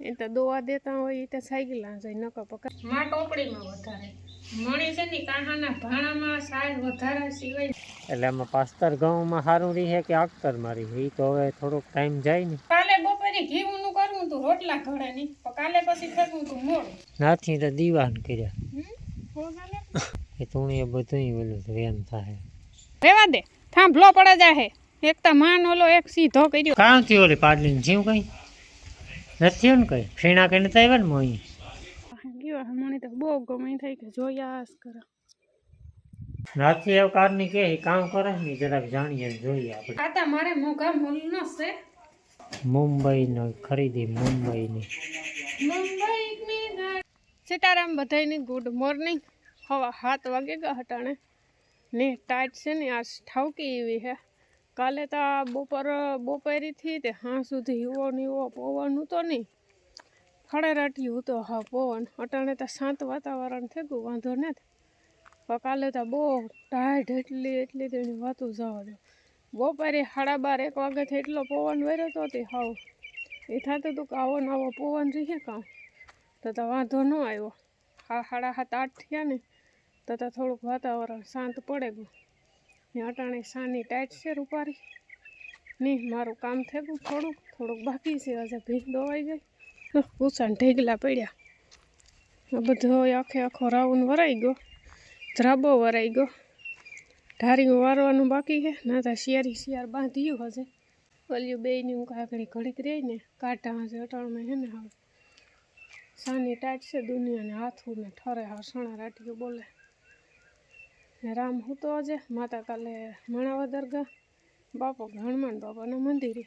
એ તો દોવા દેતા હોય એ તો સાયકલા જાય નકો પકડમાં ટોપડીમાં વધારે. મણી છે ને કાહાના ભાણામાં સાઈઝ વધારે સિવાય એટલે આમાં પાસ્તર ઘઉંમાં સારું રહે કે આખતર મારી એ તો હવે થોડોક ટાઈમ જાય ને. કાલે બપોરે ઘીવું નું કરવું તું રોટલા ઘડાની પણ કાલે પછી ફેંકવું તું મોડું. નાથી તો દીવાન કર્યા? એ તુણીએ બધું ઓલું વેમ થાય. રેવા દે થાંભલો પડે જાહે. એક તો માન ઓલો એક સીધો કર્યો. કાં થયું ઓલી પાટલીને જીવ કઈ નથી થયું ને કઈ? ફેણા કઈ નથી આવ્યા ને મોઈ ગયો મને તો બહુ ગમે થાય કે જોયા કરે. નાથી એવું કારની કે ઈ કામ કરે ને જરાક જાણીએ ને જોઈએ આપણે. આતા મારે મોઘા મૂલનો છે. મુંબઈનો ખરીદી મુંબઈની. મુંબઈની ગાડી. સીતારામ બધાયની ગુડ મોર્નિંગ હવા સાત વાગે ગયા હટાણે. ને ટાઈટ છે ને આજ ઠાવકી એવી હે. કાલે તો બપોર, બપોરીથી તે હા સુધી એવો ને એવો પવન હતો નહીં. ખડેરાટી હતો હા પવન. અટાણે તો શાંત વાતાવરણ થઈ વાંધો નથી. પણ કાલે તો બહુ ટાઈટ એટલી એટલી તેની વાતું જવા દો. બપોરે સાડા બાર, એક વાગ્યાથી એટલો પવન વેર્યો તો તે હાવ. એ થતું હતું કે આવો ને આવો પવન રહીએ કાં તો તો વાંધો ન આવ્યો. હા, સાડા સાત, આઠ થયા ને, તો તો થોડુંક વાતાવરણ શાંત પડે ગયું. ને અટાણે સાની ટાઈટ છે રૂપારી નહીં મારું કામ થઈ ગયું થોડુંક થોડુંક બાકી છે હજે ભીખ દોવાઈ ગઈ. ભૂસાને ઢેગલા પડ્યા. આ બધો આખે આખો રાઉન્ડ વરાઈ ગયો. ધ્રાબો વરાઈ ગયો. ધારીઓ વારવાનું બાકી છે, ના તો શિયારી શિયાર બાંધ્યું હશે. પલ્યું બેયની હું કાકડી ઘડીક રહી ને કાંટા હશે, અટાણમાં હે ને હવે. સાની ટાઈટ છે દુનિયાને હાથું ને ઠરે હસણા રાટીઓ બોલે. રામ હું તો આજે માતા કાલે મણાવા દરગાહ, બાપો હનુમાન બાપાના મંદિરે.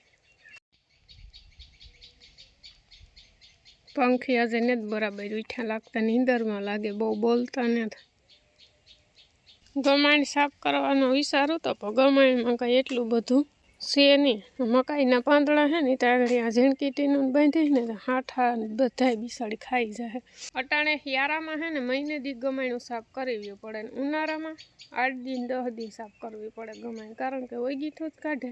પંખી આજે ને જ બરાબર ઉઠ્યા લાગતા નીંદરમાં લાગે, બહુ બોલતા ને ગમાણ સાફ કરવાનો વિચારું તો ગમાણમાં કાંઈ એટલું બધું નહીં મકાઈના પાંદડા છે ને આગળ આ ઝીણકીટીનું બાંધી ને હાઠા ને બધાય બિસાડી ખાઈ જાય અટાણે હિયારામાં છે ને, મહિને દી ગમાયનું સાફ કરવી પડે ને, ઉનાળામાં આઠ દિન દહ દિન સાફ કરવી પડે ગમાય કારણ કે ઓગીઠું જ કાઢે.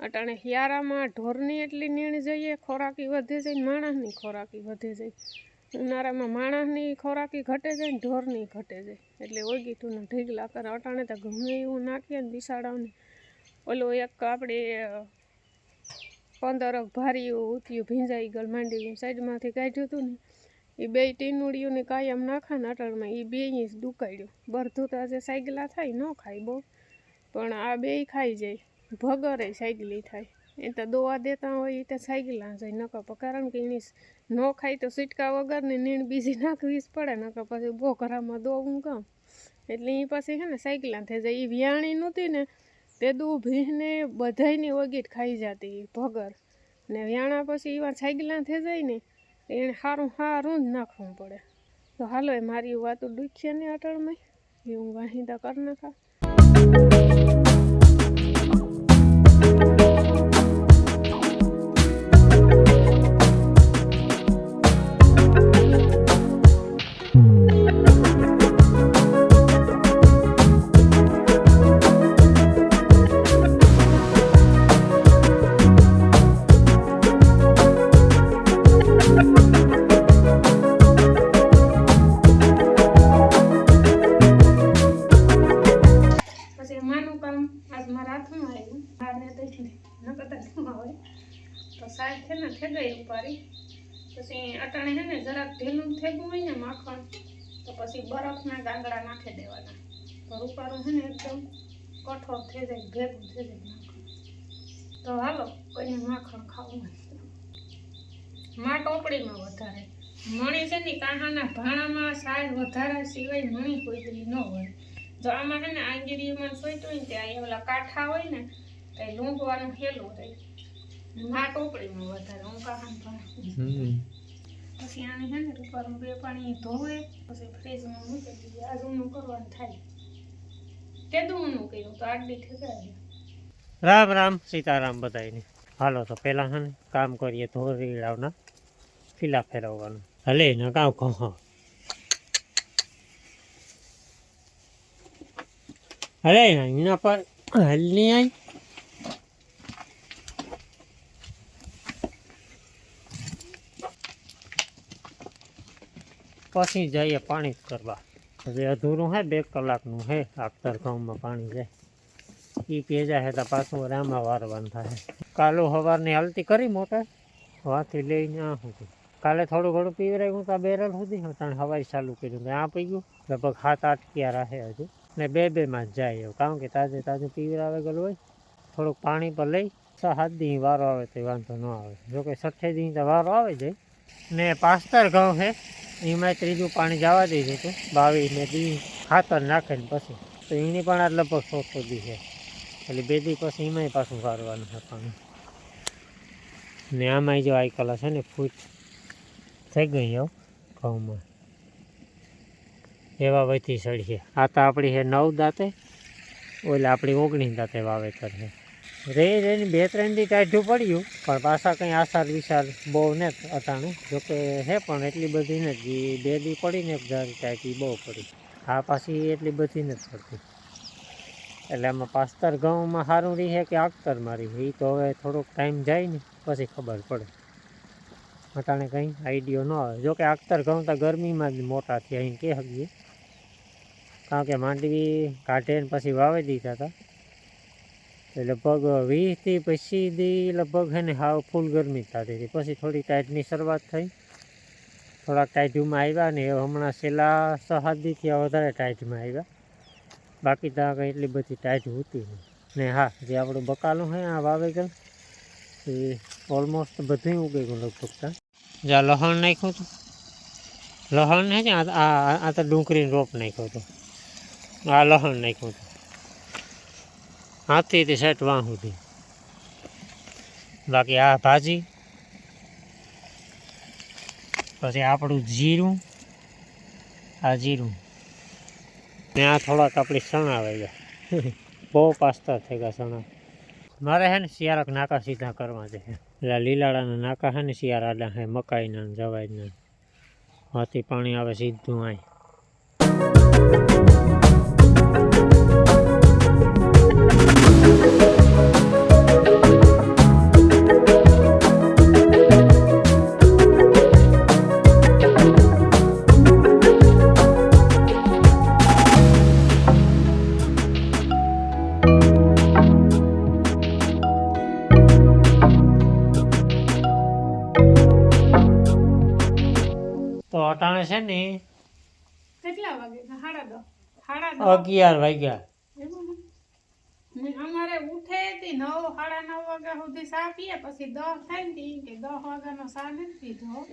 અટાણે હિયારામાં ઢોરની એટલી નીણ જઈએ, ખોરાકી વધે જાય માણસની ખોરાકી વધે જાય. ઉનાળામાં માણસની ખોરાકી ઘટે જાય ને, ઢોરની ઘટે જાય. એટલે ઓગીઠુંના ઢીગલા કરે. અટાણે તો ગમે એવું નાખીએ ને બિસાડાઓને ઓલું એક આપણે પંદર ભારીયું ઉત્યું ભીંજાઈ ગયેલ માંડી સાઈડમાંથી કાઢ્યું હતું ને એ બે ટીનુડીઓને કાયમ નાખા ને અટાણમાં એ બે દુકાડ્યું બરધું તો આજે સાયગલા થાય ન ખાય બહુ, પણ આ બે ખાઈ જાય. ભગરે સાયગલી થાય. એ તો દોવા દેતા હોય એ તો સાયગલા જાય નકર કારણ કે એની ન ખાય તો સીટકા વગરની નીણ બીજી નાખવી જ પડે, નકર પછી બહુ ઘરામાં દોવું કામ. એટલે એ પછી છે ને સાયકલા થઈ જાય. એ વ્યાણી નહોતી ને તે દુ ભીંને બધાયની ઓગીટ ખાઈ જતી ભગર. ને વ્યાણા પછી એવા છાગલા થઈ જાય ને એને સારું સારું જ નાખવું પડે. તો હાલો એ મારી વાતો દુખીએ ને અટળમાં? એ હું વાહિંદા કરી નાખા. થઈ જાય ભેગું થઈ જાય તો હાલો કોઈને માખણ ખાવું માં ટોપડીમાં વધારે. મણી છે ને કાંહાના ભાણામાં સાઈઝ વધારે સિવાય મણી કોઈ ન હોય. જો આમાં છે ને આંગીરીમાં સોઈતું હોય ને ત્યાં ઓલા કાંઠા હોય ને તો લૂંટવાનું હેલું રહે. માં ટોપડીમાં વધારે હું કાંહાના ભાણા પછી આને છે ને ઉપર બે પાણી ધોવે પછી ફ્રીજમાં મૂકી દઈએ આજ ઊનું કરવાનું થાય. તે તો રામ રામ, સીતારામ બધાને હાલો તો પેલા હે કામ કરીએ ધોરીડાવના ફીલા ફેરવવાનું. હલે ને કાવ કહો હલે એના પર હલ નહીં આવી પછી જઈએ પાણી કરવા. હવે અધૂરું હે, બે કલાકનું હે, આખતર ઘઉંમાં પાણી જાય. એ પેજા હે તો પાછું રામા વારવાનું થાય. કાલો સવારની હાલતી કરી મોટર વાથી લઈને આ સુધી. કાલે થોડું ઘણું પીવરાયું તો બેરલ સુધી ત્રણ હવાઈ ચાલુ કર્યું આ પી ગયું લગભગ સાત આઠ ક્યારા હે હજુ. ને બે બે માં જ જાય એવું, કારણ કે તાજે તાજું પીવરાવે ગયેલું હોય. થોડુંક પાણી પર લઈ સાત દી વારો આવે તો વાંધો ન આવે. જોકે છઠ્ઠે દી તો વારો આવે જાય. ને પાસ્તર ઘઉં છે. એમાં ત્રીજું પાણી જવા દીધું હતું. બાવીસ બી ખાતર નાખે ને પછી. તો એની પણ આ લગભગ સોસો દી છે. એટલે બે દી પછી એમાંય પાછું વારવાનું છે પાણી. ને આમાંય જો આ કલા છે ને ફૂટ થઈ ગઈ હો ઘઉંમાં. એવા વધી સળીએ આ તો આપણી છે નવ દાંતે. ઓલે આપણી ઓગણીસ દાંતે વાવેતર છે. રે રહીને બે, ત્રણ દી ટાઢું પડ્યું, પણ પાછા કંઈ આસાર વિસાર બહુ ને અટાણું. જોકે હે પણ એટલી બધી નથી. બે દી પડીને એક ધારી ટાઢી બહુ પડી. આ પાછી એટલી બધી નથી પડતી. એટલે આમાં પાસ્તર ઘઉંમાં સારું રહે કે આગતર મારી એ તો હવે થોડોક ટાઈમ જાય ને, પછી ખબર પડે. અટાણે કંઈ આઈડિયો ન આવે. જોકે આગતર ઘઉં તો ગરમીમાં જ મોટા થયા અહીં કે શકીએ. કારણ કે માંડવી કાઢે ને પછી વાવી દીધા હતા. લગભગ વીસથી પચીસથી લગભગ છે ને હાવ ફૂલ ગરમી થતી હતી. પછી થોડી ટાઈટની શરૂઆત થઈ. થોડાક ટાઈટમાં આવ્યા ને હમણાં છેલ્લા સહાદીથી વધારે ટાઈટમાં આવ્યા. બાકી તો કંઈ એટલી બધી ટાઈટ હોતી નહીં. ને હા, જે આપણું બકાલું છે આ વાવેગલ એ ઓલમોસ્ટ બધું ઉગી ગયું લગભગ ત્યાં જ્યાં લહણ નાખ્યું હતું. લહણ ને આ- આ તો ડુંગળીનો રોપ નાખ્યો હતો. આ લહણ નાખ્યું હતું. હાથી તે સેટ વાં સુધી. બાકી આ ભાજી, પછી આપણું જીરું, આ જીરું. ને આ થોડાક આપણી સણા આવી ગયા બહુ પાસ્તા થઈ ગયા સણા મારે છે ને શિયાળક નાકા સીધા કરવા છે. એટલે આ લીલાડાના નાકા છે ને શિયાળાના છે મકાઈના ને જવાઈના હાથી પાણી આવે સીધું આય. છે ને? કેટલા વાગે? સાડા દસ. સાડા અગિયાર વાગ્યા. અમારે ઉઠે થી નવ સાડા નવ વાગ્યા સુધી ચા પીએ પછી દસ થાય ને કે દસ વાગ્યાનો ચા નથી પીધો.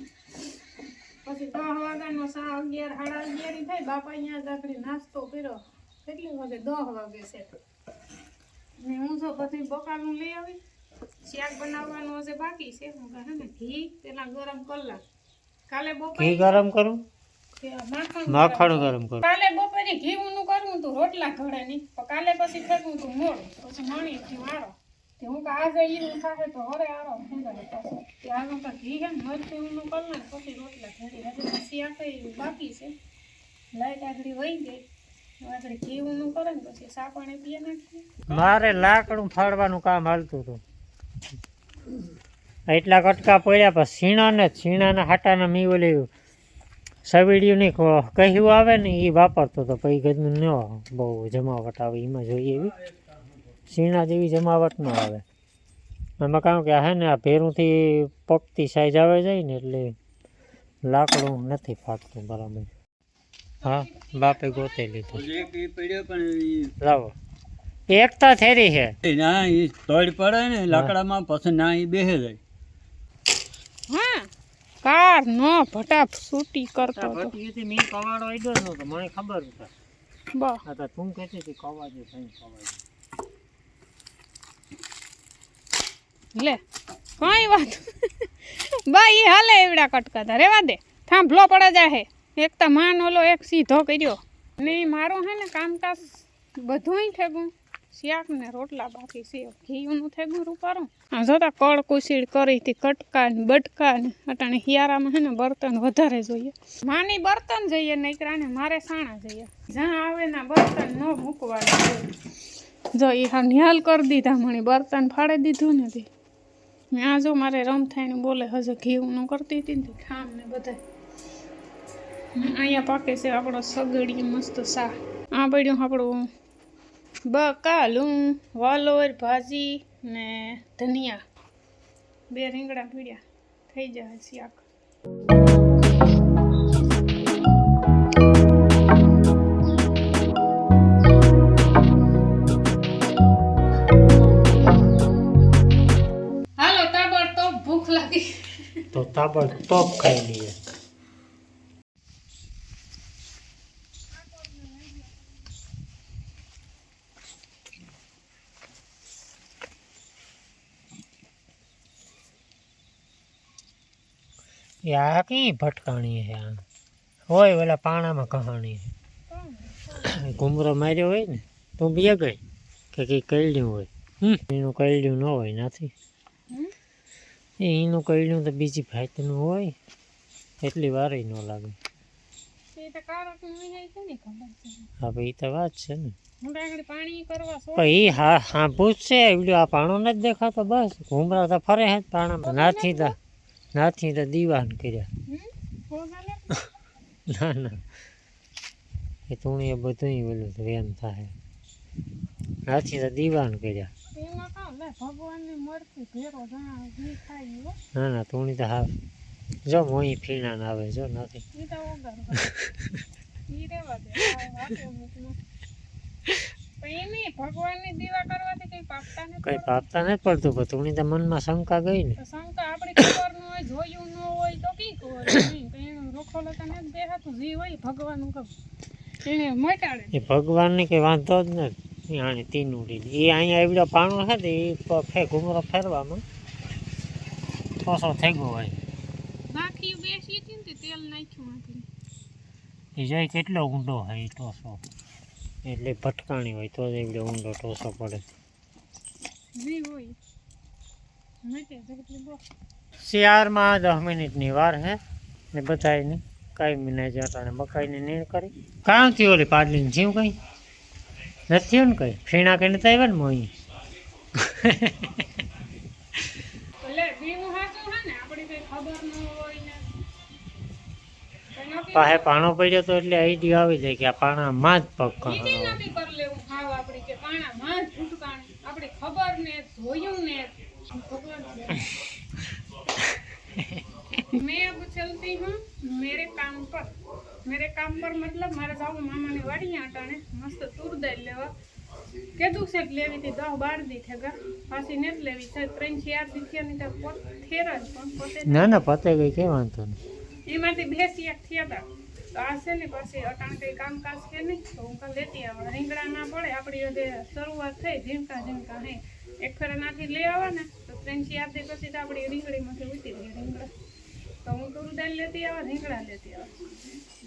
પછી દસ વાગ્યાનો ચા અગિયાર સાડા અગિયાર થાય. બાપા અહીંયા જાગડી નાસ્તો કર્યો. કેટલી વાગે? દસ વાગે છે. ને હું જો પછી બકાલું લઈ આવી. શાક બનાવવાનું હશે બાકી છે. હું કહે ને ઘી પેલા ગરમ કલાક. કાલે ઘી ગરમ કરું? માખણ ગરમ કરું. કાલે બપોરે ઘી ઊનું કરવું તું રોટલા ઘડે નહીં. પણ કાલે પછી થતું તું મોડું. પછી મણી થી વારો તે હું કે આજે ઈનું થાય તો હરે આરો. ફેરાય પછી. આનું તો ઘી હે ને મરચી ઊનું કર ને પછી રોટલા ઘડી હજી પછી આપે કઈ બાકી છે. લાઈટ આગળ વહી ગઈ. ઘી મારે લાકડું ફાડવાનું કામ હાલતું હતું. એટલા કટકા પડ્યા પણ છીણાને ને સીણાના હાટાના મી ઓલી સવીડિયું નહીં કહ્યું આવે ને એ વાપરતો હતો પછી ગજનું ન બહુ જમાવટ આવે એમાં જોઈએ એવી. છીણા જેવી જમાવટ ન આવે. એમાં કારણ કે હે ને આ ભેરુંથી પકતી સાઈઝ આવે જાય ને એટલે લાકડું નથી ફાટતું બરાબર. હા બાપે ગોતે લીધું. લાવો. એકતા થેરી છે ના એ તોડ પડે ને લાકડામાં પછી ના એ બેહે જાય. હા કાર નો ભટા સૂટી કરતો હતો. ભટ્ટીએથી મેં કવાડો આવ્યો જ તો મને ખબર હતા બસ. હતા તો કહેતી હતી કવાડે થઈ કવાડે. લે કઈ વાત બા ઈ હાલે એવડા કટકાતા. રેવા દે. થાંભલો પડે જાહે. એક તો માન ઓલો એક સીધો કર્યો. ને મારું હે ને કામકાજ બધુંય થેગું શાક ને રોટલા બાકી છે. ઘીનું થેગું રૂપારું. આ જોતા કળ કુશીડ કરી હતી કટકા ને બટકા ને અટાણે હિયારામાં હે ને બર્તન વધારે જોઈએ. માની બર્તન જોઈએ નૈકરાને મારે સાણા જોઈએ. જ્યાં આવે ના બર્તન ન મૂકવા જો એ હા નિહાલ કરી દીધા મને બર્તન ફાડી દીધું નથી. મેં આ જો મારે રમ થઈને બોલે, હજુ ઘીનું કરતી હતી ને ઠામ ને બધા અહીંયા પાકે છે આપણો સગડી મસ્ત શાક. આ પડ્યું આપણું બકાલું વાલોર, ભાજી ને ધનિયા. બે રીંગણા પીડ્યા. થઈ જાય શાક હાલો તાબડ તો ભૂખ લાગી. તો તાબડ તોપ ખાઈ લઈએ. એ આ કઈ ભટકાણી છે આ? હોય ઓલા પાણામાં કહાણી છે. ઘુમરો માર્યો હોય ને તો બે ગઈ. કે કઈ કઈડ્યું હોય. એનું કરડ્યું ન હોય નથી. એનું કરડ્યું તો બીજી ભાઈતનું હોય. એટલી વાર ન લાગે. એ તો કારક નહીં છે ને ખબર છે. હા ભાઈ તો વાત છે ને. એ હા હા પૂછશે. આ પાણો નથી દેખાતો બસ. ઘૂમરા તો ફરે હે પાણામાં. નાથી તો નાથી તો દીવાન કર્યા. ના ના. એ તુણીએ બધું ઓલું વેમ થાય. નાથી તો દીવાન કર્યા. ના ના તુણી તો હા જો મોઈ ફીણા આવે, જો નથી. કઈ પાપતા નથી પડતું પણ તુણી તો મનમાં શંકા ગઈ ને. શંકા આપણે ખબર ન હોય જોયું ન હોય તો કી ખબર તો તો એ ભગવાનને કંઈ વાંધો જ નથી. આને તીન એ અહીંયા એવડો પાણો છે ને એ ફે ઘુમરો ફેરવામાં થોસો થઈ ગયો હોય. બાકી બેસી હતી ને તેલ નાખ્યું એ જોઈ કેટલો ઊંડો હોય ટોસો એટલે ભટકાણી હોય તો જ એવડો ઊંડો ટોસો પડે. શિયાળમાં દસ મિનિટની વાર હે ને બધાયને કાંઈ મિને જતા ને મકાઈને નીણ કરી. કાં થયું ઓલી પાડલીને જીવ કંઈ નથી થયું ને કંઈ? ફીણા કઈ નતા આવ્યા ને મોઈ ખબર ન હોય ને. પાસે પાણો પડ્યો તો એટલે આઈડિયો આવી જાય કે આ પાણામાં જ પગ કરવાનો મેં ગુજરતી હું મેરે કામ પર. મેરે કામ પર મતલબ મારે જાવું મામાની વાડી આટાને મસ્ત તુરદાઈ લેવા. કીધું છે કે લેવી હતી દસ બાર દી ઠેગા પાછી ને જ લેવી. છે ત્રણ ચાર દી થયા ની પોત ઠેર જ પણ પોતે ના ના પતે ગઈ કઈ વાંધો નહીં. એમાંથી બે એક થયા હતા તો આ છે ને પછી અટાણ કંઈ કામકાજ છે નહીં તો હું કાલ લેતી આવા. રીંગણા ના પડે આપણી હજે શરૂઆત થઈ ઝીણકા ઝીણકા હે. એક ફેરા નાથી લઈ આવા ને તો ત્રણ ચાર પછી તો આપણી રીંગણીમાંથી ઉતરી ગઈ રીંગણા. તો હું તુર દાળ લેતી આવા રીંગણા લેતી આવા.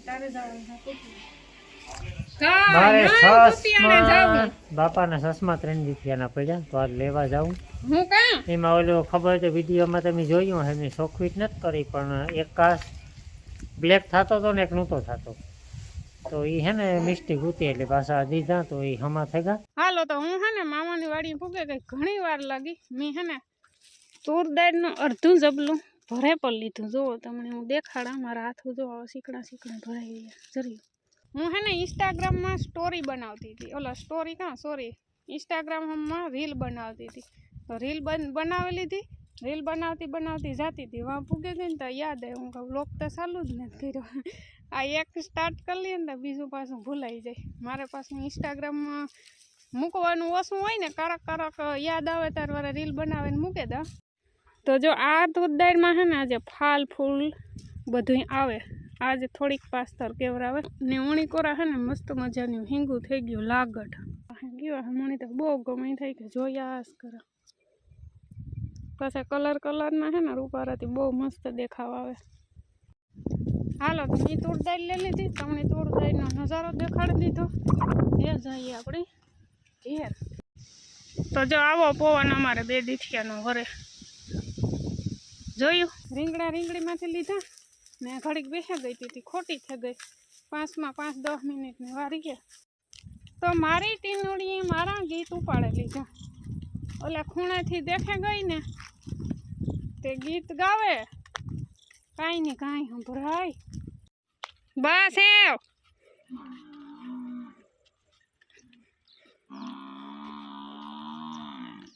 તારે જવાનું હા રૂપિયાને બાપાના સસમાં ત્રણ રૂપિયાના પડ્યા તો લેવા જાઉં. એમાં ઓલું ખબર છે વિડીયોમાં તમે જોયું હે મેં શોખવીટ નથી કરી પણ એક કાસ બ્લેક થતો હતો ને એક નહોતો થતો. તો એ હે ને મિસ્ટેક હતી એટલે પાછા દીધા તો એ હમા થઈ ગયા હાલો તો હું હે ને મામાની વાડી પૂગે ગઈ ઘણી વાર લાગી. મેં હે ને તૂર દાળનું અડધું જબલું ભરે પર લીધું. જુઓ તમને હું દેખાડા, મારા હાથું જો શીકડા શીકડા ભરાઈ ગયા. જરી હું હે ને ઇન્સ્ટાગ્રામમાં સ્ટોરી બનાવતી હતી. ઓલા સ્ટોરી કાં? સોરી ઇન્સ્ટાગ્રામમાં રીલ બનાવતી હતી. તો રીલ બન, બનાવી લીધી. રીલ બનાવતી બનાવતી જાતી હતી, વાં પૂગે ગઈ ને તો યાદ આવ્યું. હું કહું બ્લોગ તો ચાલુ જ નથી કર્યો. આ એક સ્ટાર્ટ કરી લઈએ ને તો બીજું પાછું ભૂલાઈ જાય. મારે પાછું ઇન્સ્ટાગ્રામમાં મૂકવાનું ઓછું હોય ને કડક કડક યાદ આવે ત્યારે વારે રીલ બનાવીને મૂકે દઉં તો જો આ દૂધ દાળમાં છે ને, આજે ફાલ ફૂલ બધું આવે. આજે થોડીક પાસ્તર કેવરાવે. ને ઉણી કોરા છે ને, મસ્ત મજાની હિંગું થઈ ગયું લાગડ ગયો હમણાં તો બહુ ગમે થઈ કે જોયા કરે. પાછા કલર કલરના છે ને, રૂપારાથી બહુ મસ્ત દેખાવ આવે. હાલો, તો મેં તૂર દાળ લઈ લીધી. તમને તૂર દાળનો નજારો દેખાડી દીધો. એ જઈએ આપણે ઘેર. તો જો આવો પવન અમારે બે દીઠિયાનો ઘરે જોયું? રીંગણા રીંગણીમાંથી લીધા. ને ઘડીક બેસી ગઈ હતી ખોટી થઈ ગઈ. પાંચમાં પાંચ દસ મિનિટની વારી ગયા તો મારી ટીનુડીએ મારા ગીત ઉપાડે લીધા. ઓલા ખૂણાથી દેખે ગઈ ને તે ગીત ગાવે. કાંઈ નહીં કાંઈ સંભળાય. બસ એવ.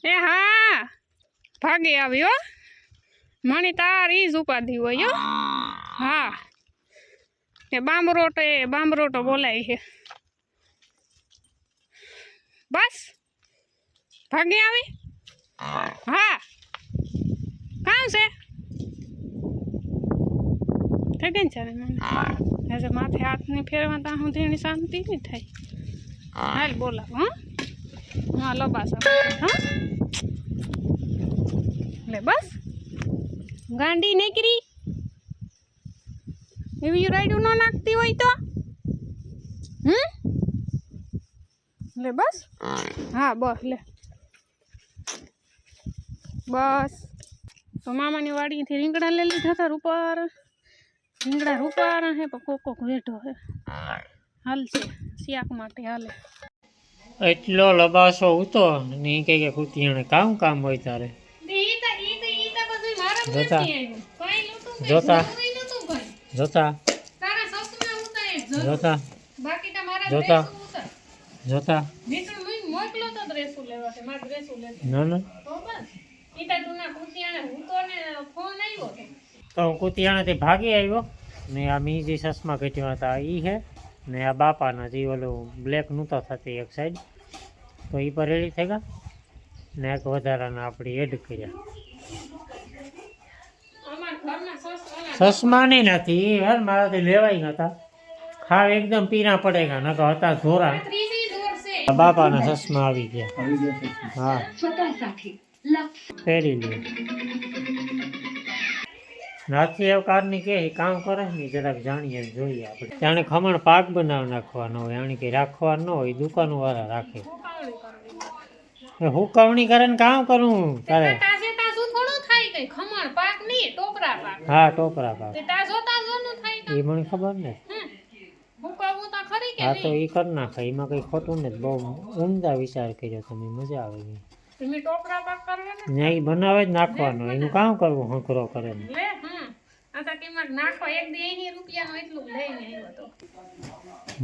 એ હા, ભાગી આવ્યો મણી તારી જ ઉપાધિ હોય હો. હા. એ બામરોટ એ બામરોટો બોલાય છે. બસ. ભાગી આવી? હા. કામ છે? થઈ ચાલે મને. આજે માથે હાથ નહીં ફેરવા ત્યાં સુધી એની શાંતિ નહીં થાય. હાલ બોલાવો, હા? હા લે બસ. ગાંડી નીકળી. એવી રાઈડું ન નાખતી હોય તો? હમ? લે બસ. હા બસ લે. બસ. તો મામાની વાડીથી રીંગણા લઈ લીધા હતા રૂપાર. રીંગણા રૂપાર હે પણ કોક કોક વેઠો હે. હાલ છે શિયાક માટે હાલે. એટલો લબાસો ઉતો ને ઈ કહે કે કુતિયાણે કામ કામ હોય તારે. જોતા. જોતા. જોતા. જોતા. બાકી તમારા જોતા. ડ્રેસ ઉતાર. જોતા. નીકળ મુઈ મોકલો તો ડ્રેસું લેવા છે મારે ડ્રેસું લેતી. ના ના. તો હું કુતિયાણાથી ભાગી આવ્યો ને આ મી જે ચશ્મા ઘટ્યા હતા એ છે ને આ બાપાના જે ઓલું બ્લેક નહોતો થતી એક સાઈડ તો એ પર રેડી થઈ ગયા ને એક વધારાના આપણે એડ કર્યા. અમાર ઘરના સસ ઓલા ચશ્મા નહીં નથી એ યાર મારાથી લેવાય નતા. ખાવ એકદમ પીના પડે ગયા નકર હતા ધોરા. બાપાના ચશ્મા આવી ગયા. હા. પહેરી નાથી એવું કે કામ કરે ને જરાક જાણીએ જોઈએ આપણે. જાણે ખમણ પાક બનાવી નાખવાનો હોય આને કે રાખવાનો હોય દુકાનો વાળા રાખે. હુકાવણી કરે ને કામ કરું તારે. હા ટોપરા પાક. એ મને ખબર ને. હા તો એ કરી નાખે. એમાં કંઈ ખોટું નથી. બહુ ઉમદા વિચાર કર્યો તમે મજા આવે ઈ બનાવે જ નાખવાનો. એનું કામ કરવું હંકરો કરે ને લે તો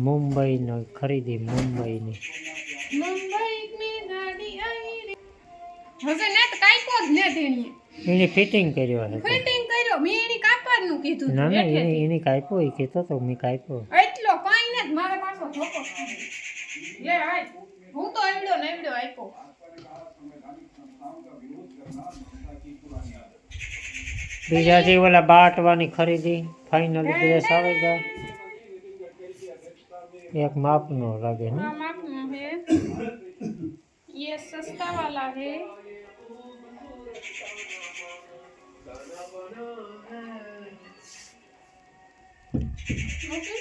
મુંબઈનો ખરીદી મુંબઈ ની ને એની ફિટિંગ કર્યો હશે. ફિટિંગ કર્યો. મેં એની કાપવાનું કીધું ના ના. એની એની કાપ્યો એ કહેતો તો મેં કાપ્યો. એટલો કાંઈ નથી. મારે પાછો ધોકો લે આય હું તો એવડો ને એવડો આપ્યો. બીજા જે ઓલા બાટવાની ખરીદી ફાઇનલ ડ્રેસ આવે ગયા એક માપનો લાગે ને हाँ मापना है ये सस्ता वाला है ओके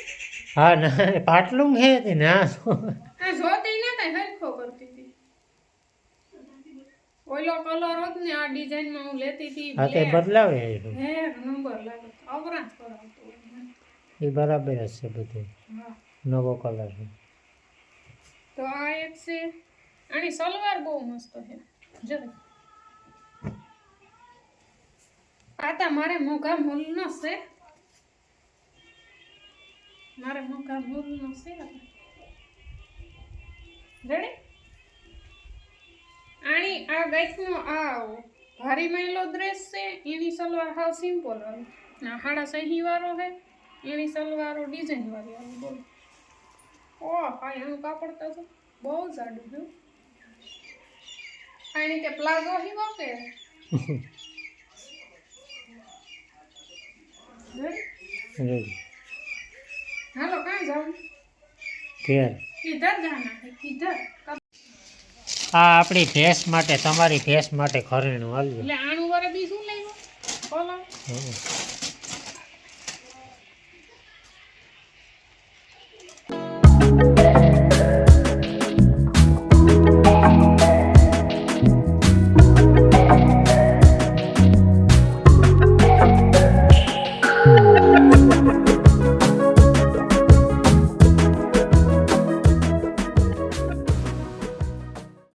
હા ના પાટલું હે તે ના આ જોતી ને તઈ હરખો કરતી હતી ઓલો કલર હોત ને આ ડિઝાઇનમાં હું લેતી હતી હા તે બદલાવે હે નંબર લાગે અવરાંત કરાવતો એ બરાબર છે બધું. નવો કલર છે. તો આ એક છે. આની સલવાર બહુ મસ્ત છે. જો. આ તા મારે મોઘા મૂલનો છે. મારે મોઘા મૂલનો છે. રેડી? આની આ ગાઈસનો આ ભારી મહિલો ડ્રેસ છે એની સલવાર હાવ સિમ્પલ આવે ના હાડા સહી વાળો છે એની સલવારો ડિઝાઇન વાળી આવે બોલો. ઓ હા એનું કાપડ તો બહુ જાડું છે. આની કે પ્લાઝો હીવો કે. હાલો કાં જાઉં? ઘેર. કિધર જાના કિધર. આ આપણી ભેંસ માટે તમારી ભેંસ માટે ખરેણું આવ્યું એટલે આણું વરે બી શું લેવું બોલો હમ.